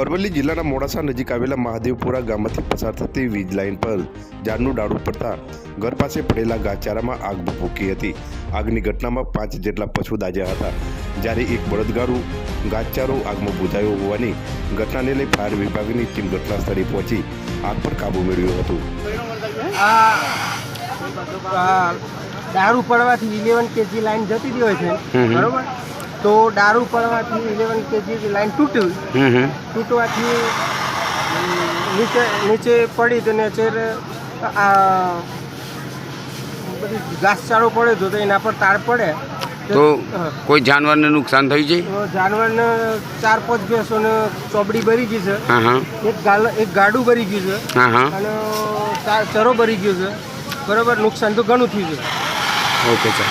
અરવલ્લી જિલ્લાના મોડાસા નજીક આવેલા મહાદેવપુરા ગામમાંથી પસાર થતી વીજ લાઇન પર ઝાડનું ડાળું પડતા ઘર પાસે પડેલા ગાચારામાં આગ ભૂકી હતી. આગની ઘટનામાં પાંચ જેટલા પશુ દાજ્યા હતા. જ્યારે એક બળદગાડું ગાચારો આગમાં બુજાયો હોવાની ઘટનાને લઈ ફાયર વિભાગની ટીમ ઘટના સ્થળે પહોંચી આગ પર કાબૂ મેળવ્યો હતો. દારૂ પડવાથી ઇલેવન કેજી લાઈન જતી રહી હોય છે. બરોબર? તો દારૂ પડવાથી ઇલેવન કેજી લાઈન તૂટ્યું તૂટવાથી નીચે નીચે પડી તો નેચર આ બધી ઘાસચારો પડે તો એના પર તાર પડે. તો. કોઈ જાનવરને નુકસાન થયું છે જાનવરને ચાર પાંચ ભેંસોને ચોપડી ભરી ગઈ છે. એક ગાલ એક ગાડું ભરી ગયું છે. અને ચાર ચરો ભરી ગયો છે. બરોબર નુકસાન તો ઘણું થયું છે. Okay sir